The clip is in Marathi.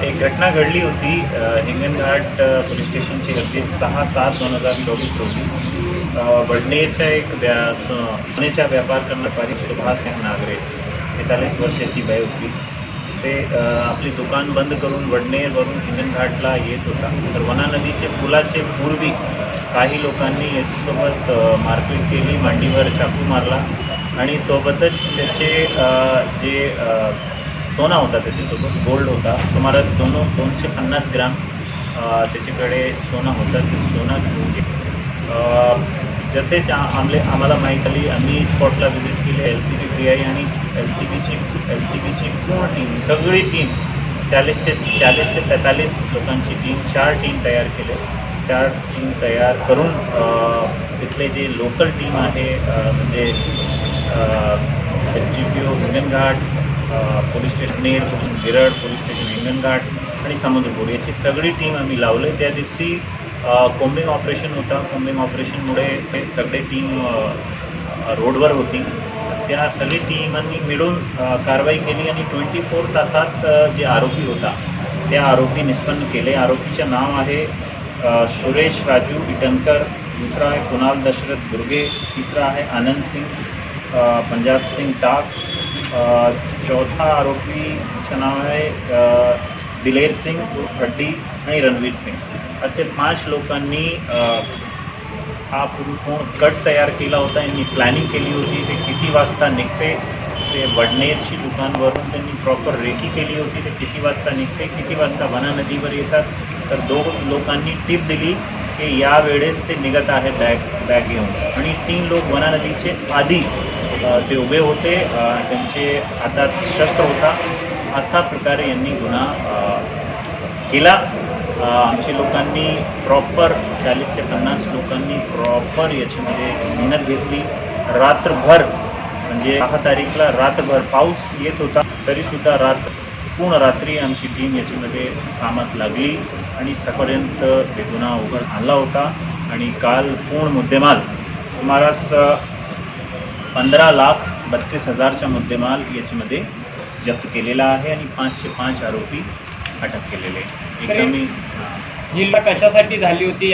एक घटना घडली होती हिंगणघाट पोलीस स्टेशनची अगदी सहा सात दोन हजार चोवीस रोजी. अ, वडनेरच्या एक व्या सोनेचा व्यापार करणारी सुभाष सिंग नागरे बेतालीस वर्षाची बाई होती. ते आपली दुकान बंद करून वडनेरवरून हिंगणघाटला येत होता. तर वना नदीचे पुलाचे पूर्वी काही लोकांनी याच्यासोबत मारपीट केली मांडीवर चाकू मारला आणि सोबतच त्याचे जे सोना होता त्याच्यासोबत गोल्ड होता. सुमारास दोन दोनशे पन्नास ग्राम त्याच्याकडे सोनं होतं. ते सोनं घेऊन गेले. जसेच आमले आम्हाला माहीत आली आम्ही स्पॉटला व्हिजिट केली L C B P I आणि एल सी बीची एल सी बीची पूर्ण टीम सगळी टीम चाळीसशे चाळीस ते पैंतालीस लोकांची टीम चार टीम तयार केले. चार टीम तयार करून तिथले जे लोकल टीम आहे म्हणजे S G P O Hinganghat police station Ner police Girad police station Hinganghat आणि समुद्रपूर याची सगळी टीम आम्ही लावले त्या दिवशी कोम्बिंग ऑपरेशन होता. कोम्बिंग ऑपरेशनमुळे से सगळे टीम रोडवर होती. त्या सगळी टीमांनी मिळून कारवाई केली आणि ट्वेंटी फोर तासात जे आरोपी होता त्या आरोपी निष्पन्न केले. आरोपीचं नाव आहे सुरेश राजू इटनकर. दुसरा आहे कुणाल दशरथ दुर्गे. तिसरा आहे आनंद सिंग पंजाब सिंग टाक. चौथा आरोपीचं नाव आहे दिलेर सिंग हड्डी आणि रणवीर सिंग असे पाच लोकांनी हा पूर्ण कट तयार केला होता यांनी प्लॅनिंग केली होती ते किती वाजता निघते ते वडनेरची दुकानवरून त्यांनी प्रॉपर रेकी केली होती ते किती वाजता निघते किती वाजता वना नदीवर येतात तर दोन लोकांनी टीप दिली की यावेळेस ते निघत आहे बॅग बॅग घेऊन. आणि तीन लोक वना नदीचे आधी ते उभे होते त्यांचे हातात शस्त्र होता. अशा प्रकारे यांनी गुन्हा केला. आमच्या लोकांनी प्रॉपर चाळीस ते पन्नास लोकांनी प्रॉपर याच्यामध्ये मेहनत घेतली. रात्रभर म्हणजे दहा तारीखला रात्रभर पाऊस येत होता तरीसुद्धा रात पूर्ण रात्री आमची टीम याच्यामध्ये कामात लागली आणि सपर्यंत ते गुन्हा उघड आणला होता. आणि काल पूर्ण मुद्देमाल सुमारास पंधरा लाख बत्तीस हजारचा मुद्देमाल याच्यामध्ये जप्त केलेला आहे आणि पाचशे पाच आरोपी अटक केलेले एकदम कशासाठी झाली होती?